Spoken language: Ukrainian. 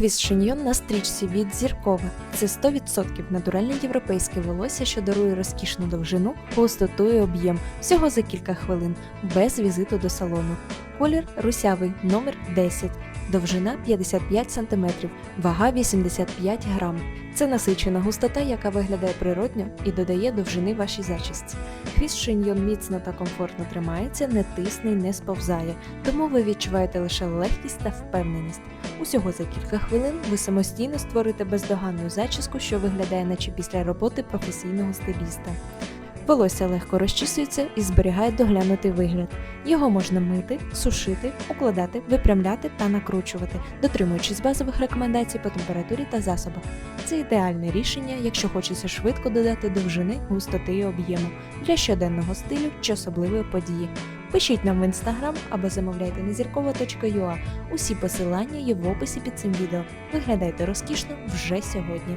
Хвіст шиньйон на стрічці від зіркове. Це 100% натуральне європейське волосся, що дарує розкішну довжину, густоту і об'єм всього за кілька хвилин, без візиту до салону. Колір русявий, номер 10, довжина 55 см, вага 85 грам. Це насичена густота, яка виглядає природньо і додає довжини вашій зачісці. Хвіст шиньйон міцно та комфортно тримається, не тисне й не сповзає, тому ви відчуваєте лише легкість та впевненість. Усього за кілька хвилин ви самостійно створите бездоганну зачіску, що виглядає наче після роботи професійного стиліста. Волосся легко розчісується і зберігає доглянутий вигляд. Його можна мити, сушити, укладати, випрямляти та накручувати, дотримуючись базових рекомендацій по температурі та засобах. Це ідеальне рішення, якщо хочеться швидко додати довжини, густоти і об'єму для щоденного стилю чи особливої події. Пишіть нам в інстаграм або замовляйте на зіркова.ua. Усі посилання є в описі під цим відео. Виглядайте розкішно вже сьогодні.